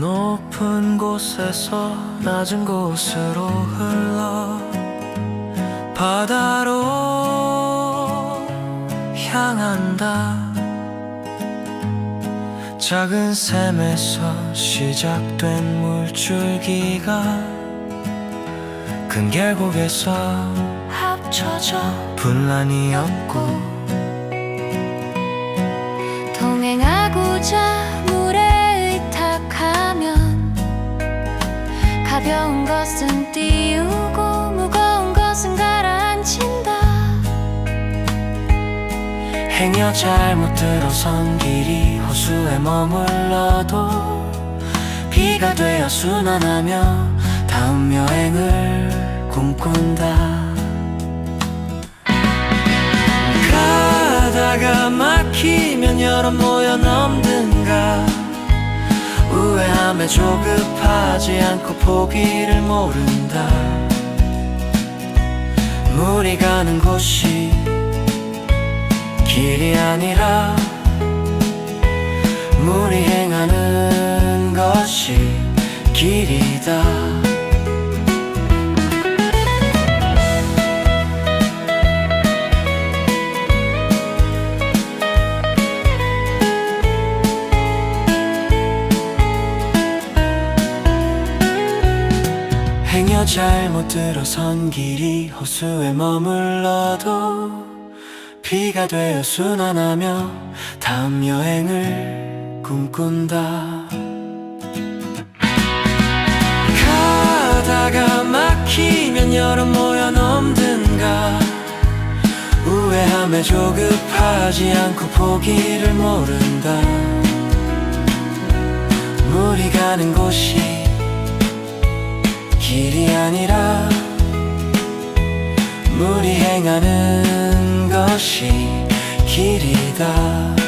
높은 곳에서 낮은 곳으로 흘러 바다로 향한다. 작은 샘에서 시작된 물줄기가 큰 계곡에서 합쳐져 분란이었고 동행 가벼운 것은 띄우고 무거운 것은 가라앉힌다. 행여 잘못 들어선 길이 호수에 머물러도 비가 되어 순환하며 다음 여행을 꿈꾼다. 가다가 막히면 여러 모여 넘든가 우회함에 조급하지 않고 포기를 모른다. 물이 가는 곳이 길이 아니라 물이 행하는 것이 길이다 행여 잘못 들어선 길이 호수에 머물러도 비가 되어 순환하며 다음 여행을 꿈꾼다. 가다가 막히면 여러 모여 넘든가. 우회함에 조급하지 않고 포기를 모른다. 물이 가는 곳이 물이 행하는 것이 길이다